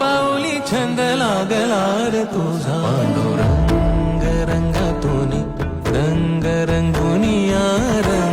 पाऊली छंद लागला रे तुझा. पांडुरंग रंगातून रंग रंगुनिया रंग